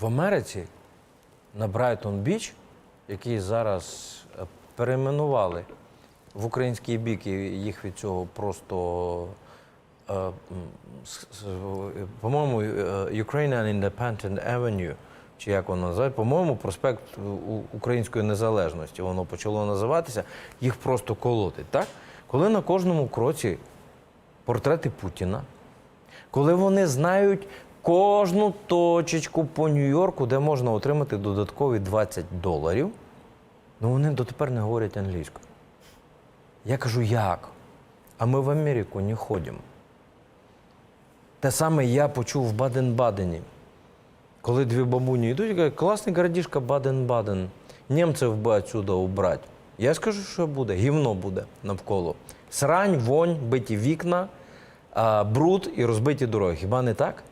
В Америці на Брайтон Біч, який зараз е, перейменували в український бік, і їх від цього просто, е, по-моєму, е, Ukrainian Independent Avenue, чи як воно називається, по-моєму, проспект Української незалежності, воно почало називатися, їх просто колотить. Так? Коли на кожному кроці портрети Путіна, коли вони знають кожну точечку по Нью-Йорку, де можна отримати додаткові 20 доларів, ну вони дотепер не говорять англійською. Я кажу, як? А ми в Америку не ходимо. Те саме я почув в Баден-Бадені. Коли дві бабуні йдуть, і кажуть, класний городишко Баден-Баден. Німців би отсюда убрати. Я скажу, що буде. Гівно буде навколо. Срань, вонь, биті вікна, бруд і розбиті дороги. Хіба не так?